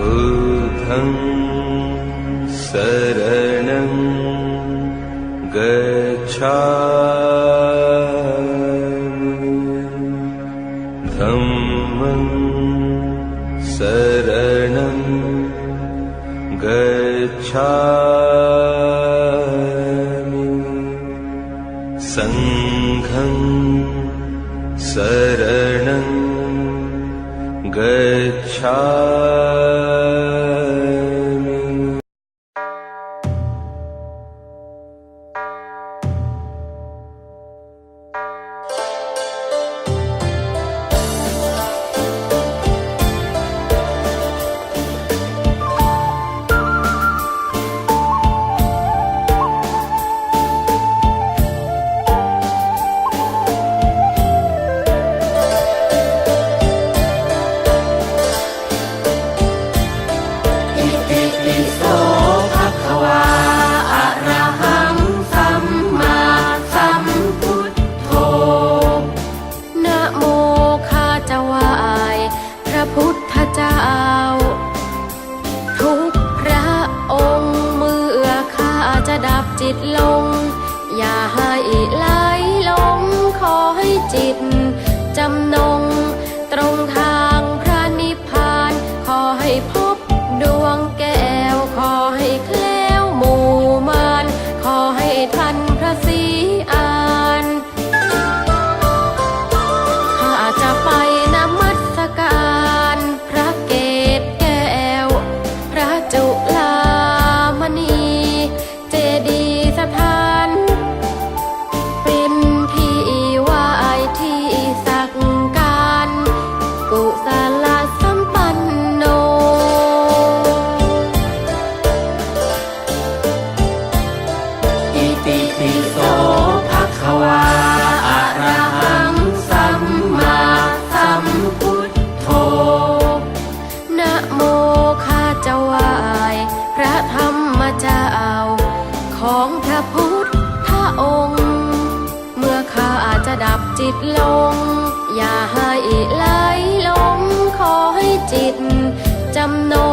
धम् शरणं गच्छा धम्मं शरणं गच्छा सङ्घं शरणं गच्छा thịt trăm nỗi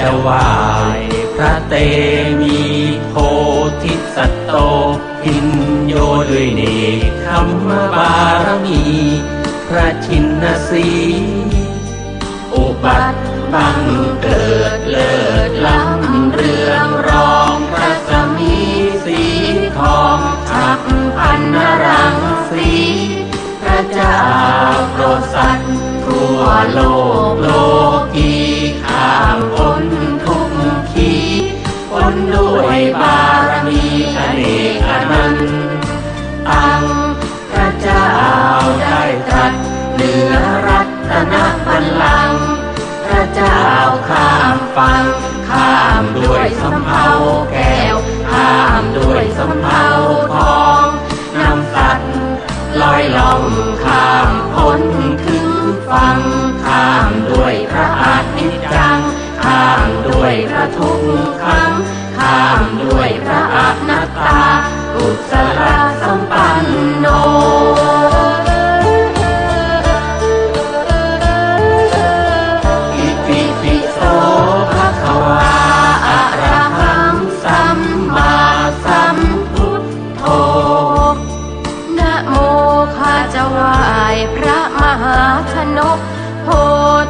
จะไหวายพระเตมีโพธิสัตโตพินโยด้วยเนกขมบารมี พระชินสีอุบัติบังเกิดเลิศล้ำเรือ เจ้าข้ามฟังข้ามด้วยสำเภาแก้วข้ามด้วยสำเภา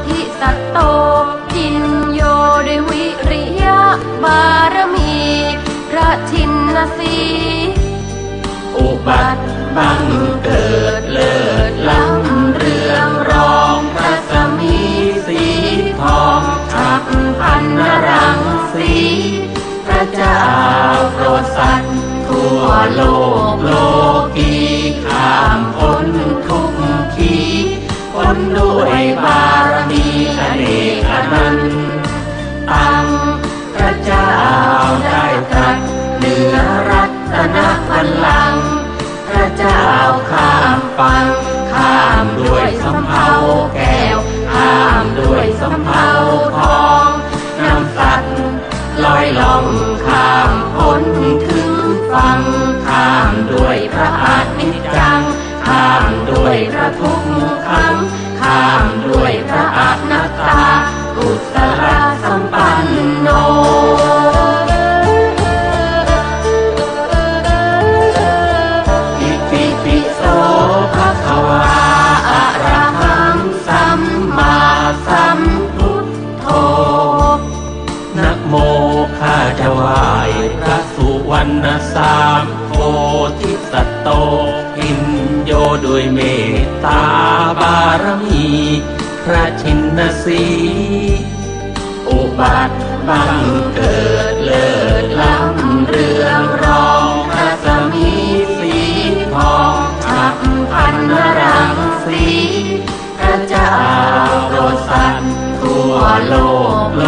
ธิสัตว์โต จินโยด้วยวิริยะบารมี พระชินนสีอุบัติบังเกิดเลิศล้ำเรืองรองพระสมีสีทองฉับพันนรังสีพระเจ้าโปรดสัตว์ทั่วโลกโลกีข้ามพ้น พ้นด้วยบารมีอเนกอนันต์ตังพระเจ้าได้ตรัสเหนือรัตนบัลลังก์พระเจ้าข้ามฟังข้ามด้วยสำเภาแก้วข้ามด้วยสำเภาทองนำสัตว์ลอยล่องข้ามพ้นถึงฝั่งข้ามด้วยพระอาทิตย์จัง ข้ามด้วยพระทุกขังข้ามด้วยพระอนัตตา กุศลสัมปันโนอิติปิโสภะคะวาอะระหังสัมมาสัมพุทโธนะโมข้าจะไหว้พระสุวรรณสามโพธิสัตโต ด้วยเมตตาบารมี พระชินสีอุบัติบังเกิดเลิศล้ำเรืองรองพระสมีสีทองฉับพันนรังสีพระเจ้าโปรดสัตว์ทั่วโลกโล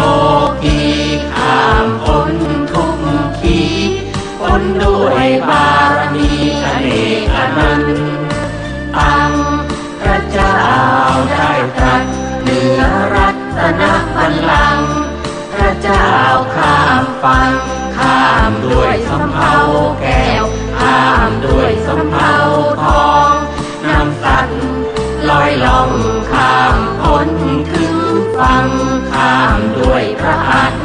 ลัง พระเจ้าข้ามฟังข้ามด้วยสำเภาแก้วข้ามด้วยสำเภาทองนำสัตว์ลอยล่องข้ามพ้นถึงฟังข้ามด้วยพระอัน